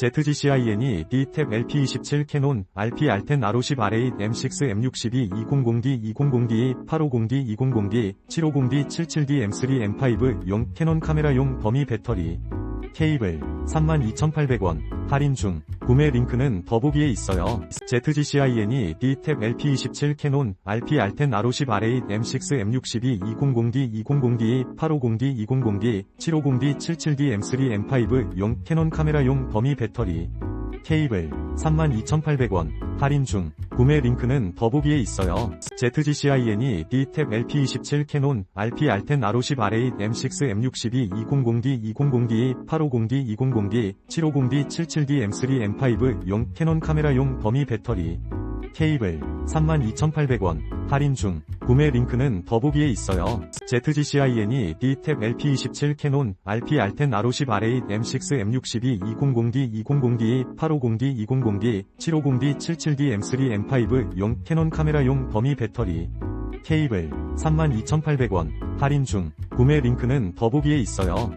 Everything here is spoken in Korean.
ZGCIN이 D탭 LP27 캐논 RP R10 R50 R8 M6 M62 200D 200D 850D 200D 750D 77D M3 M5 용 캐논 카메라용 더미 배터리 케이블 32,800원 할인 중 구매 링크는 더보기에 있어요. ZGCIN이 D탭 LP27 캐논 RP R10 R50 R8 M6 M62 200D 200D 850D 200D 750D 77D M3 M5 용 캐논 카메라용 더미 배터리 케이블 32,800원. 할인 중. 구매 링크는 더보기에 있어요. ZGCIN이 D탭 LP27 캐논 RP R10 R50 R8 M6 M62 200D 200D 850D 200D 750D 77D M3 M5 용 캐논 카메라용 더미 배터리. 케이블 32,800원 할인 중 구매 링크는 더보기에 있어요. ZGCIN이 D탭 LP27 캐논 RP R10 R50 R8 M6 M62 200D 200D 850D 200D 750D 77D M3 M5 용 캐논 카메라용 더미 배터리 케이블 32,800원 할인 중 구매 링크는 더보기에 있어요.